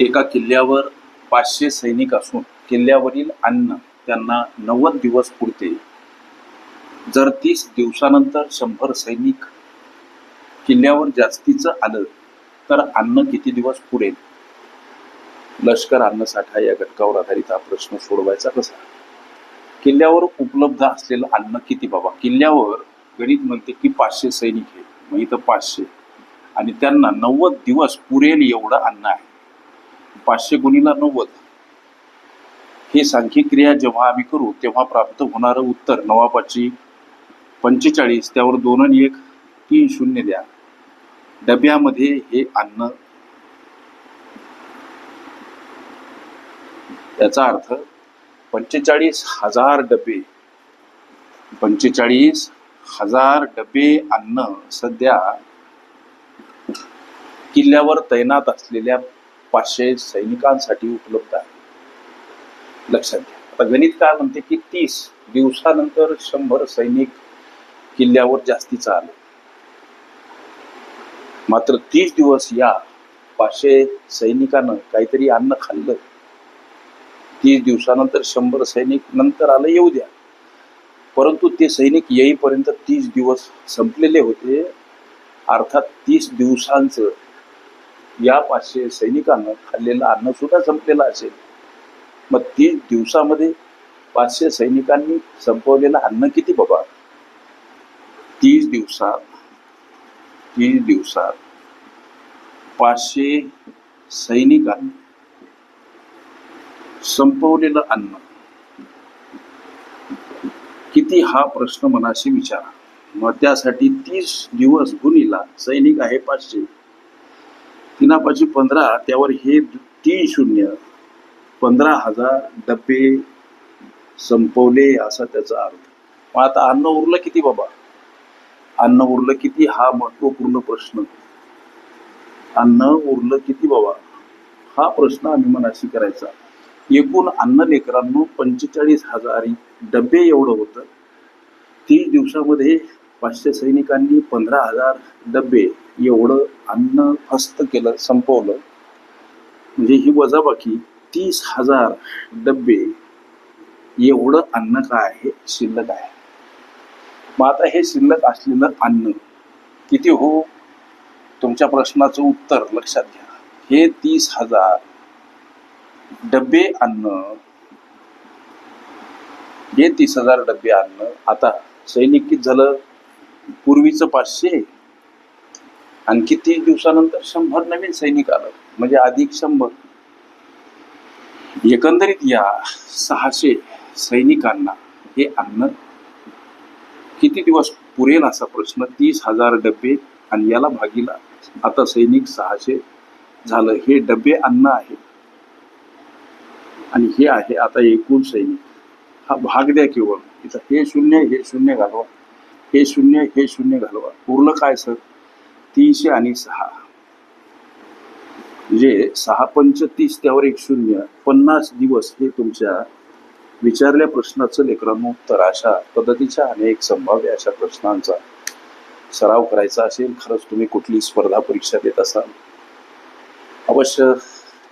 एका किल्ल्यावर पाचशे सैनिक असून किल्ल्यावरील अन्न त्यांना नव्वद दिवस पुरते. जर तीस दिवसानंतर शंभर सैनिक किल्ल्यावर जास्तीचं आलं तर अन्न किती दिवस पुरेल? लष्कर अन्नसाठा या घटकावर आधारित हा प्रश्न सोडवायचा कसा? किल्ल्यावर उपलब्ध असलेलं अन्न किती बाबा? किल्ल्यावर गणित म्हणते की पाचशे सैनिक आहे. मग इथं पाचशे. आणि त्यांना नव्वद दिवस पुरेल एवढं अन्न आहे. पाचशे गुणीला नव्वद. ही सांख्यिक क्रिया जेव्हा आम्ही करू तेव्हा प्राप्त होणारं उत्तर नवापाची पंचेचाळीस त्यावर दोन आणि एक तीन शून्य द्या. डब्यामध्ये हे अन्न याचा अर्थ पंचेचाळीस हजार डबे. पंचेचाळीस हजार डबे अन्न सध्या किल्ल्यावर तैनात असलेल्या पाचशे सैनिकांसाठी उपलब्ध आहे. लक्षात घ्या. आता गणित काय म्हणते की तीस दिवसानंतर शंभर सैनिक किल्ल्यावर जास्तीचा आले. मात्र तीस दिवस या पाचशे सैनिकानं काहीतरी अन्न खाल्लं. तीस दिवसानंतर शंभर सैनिक नंतर आलं येऊ द्या. परंतु ते सैनिक येईपर्यंत तीस दिवस संपलेले होते. अर्थात तीस दिवसांचं या पाचशे सैनिकांना खाल्लेलं अन्न सुद्धा संपलेलं असेल. मग तीस दिवसामध्ये पाचशे सैनिकांनी संपवलेलं अन्न किती बाबा? तीस दिवसात तीस दिवसात पाचशे सैनिकांनी संपवलेलं अन्न. किती हा प्रश्न मनाशी विचारा. मग त्यासाठी तीस दिवस गुणीला सैनिक आहे पाचशे. तीना पंधरा त्यावर हे तीन शून्य. पंधरा हजार डबे संपवले असा त्याचा अर्थ. मग आता अन्न उरलं किती बाबा? अन्न उरलं किती? हा महत्त्वपूर्ण प्रश्न. अन्न उरलं किती बाबा? हा प्रश्न आम्ही मनाशी करायचा. एकूण अन्न लेकरांनो पंचेचाळीस हजार डबे एवढं होतं. तीस दिवसामध्ये पाचशे सैनिकांनी पंधरा हजार डबे एवढं अन्न हस्त केलं संपवलं. म्हणजे ही वजाबाकी तीस हजार डबे एवढं अन्न काय आहे? शिल्लक आहे. मग आता हे शिल्लक असलेलं अन्न किती हो? तुमच्या प्रश्नाचं उत्तर लक्षात घ्या. हे तीस हजार डबे अन्न हे तीस हजार डबे अन्न आता सैनिक किती झालं? पूर्वीचं पाचशे आणखी तीस दिवसानंतर शंभर नवीन सैनिक आलं. म्हणजे अधिक शंभर. एकंदरीत या सहाशे सैनिकांना हे अन्न किती दिवस पुरेल असा प्रश्न? तीस हजार डबे आणि याला भागीला. आता सैनिक सहाशे झालं. हे डबे अन्न आहे. आणि हे आहे आता एकूण सैनिक. हा भाग द्या केवळ. इथं हे शून्य हे शून्य घालवा. हे शून्य हे शून्य घालवा. उरलं काय सर? तीनशे आणि सहा. म्हणजे सहा पंच तीस त्यावर एक शून्य पन्नास दिवस हे तुमच्या विचारल्या प्रश्नाचं लेकरांनो उत्तर. अशा पद्धतीच्या अनेक संभाव्य अशा प्रश्नांचा सराव करायचा असेल खरंच तुम्ही कुठली स्पर्धा परीक्षा देत असाल अवश्य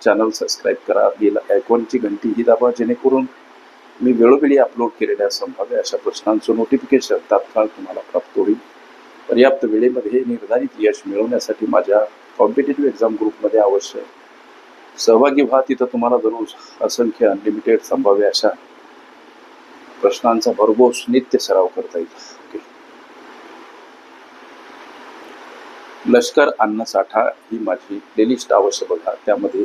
चॅनल सबस्क्राईब करा बेल आयकॉनची घंटी ही दाबा जेणेकरून मी वेळोवेळी अपलोड केलेल्या संभाव्य अशा प्रश्नांचं नोटिफिकेशन तात्काळ तुम्हाला प्राप्त होईल. पर्याप्त वेळेमध्ये निर्धारित यश मिळवण्यासाठी माझ्या कॉम्पिटेटिव्ह एक्झाम ग्रुपमध्ये अवश्य सहभागी व्हा. तिथं तुम्हाला दररोज असंख्य अनलिमिटेड संभाव्य अशा प्रश्नांचा भरघोस नित्य सराव करता येईल. ओके लष्कर अन्नसाठा ही माझी प्लेलिस्ट अवश्य बघा. त्यामध्ये